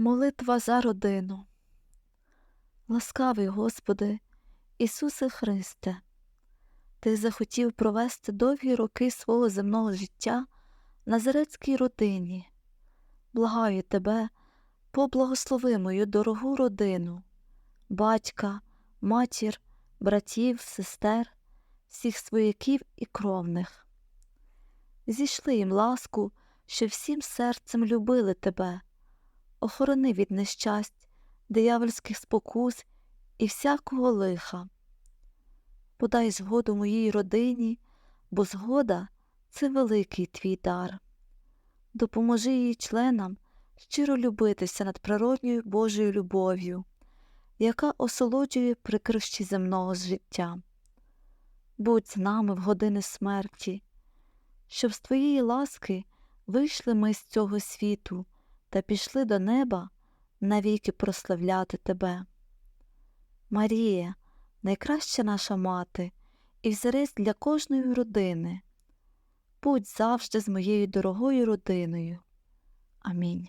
Молитва за родину. Ласкавий Господи, Ісусе Христе, Ти захотів провести довгі роки свого земного життя Назарецькій родині. Благаю Тебе, поблагослови мою дорогу родину, батька, матір, братів, сестер, всіх свояків і кровних. Зійшли їм ласку, що всім серцем любили Тебе охорони від нещасть, диявольських спокус і всякого лиха. Подай згоду моїй родині, бо згода це великий твій дар. Допоможи її членам щиро любитися над природньою Божою любов'ю, яка осолоджує прикрощі земного життя. Будь з нами в години смерті, щоб з твоєї ласки вийшли ми з цього світу та пішли до неба навіки прославляти тебе. Марія, найкраща наша мати, і взірець для кожної родини. Будь завжди з моєю дорогою родиною. Амінь.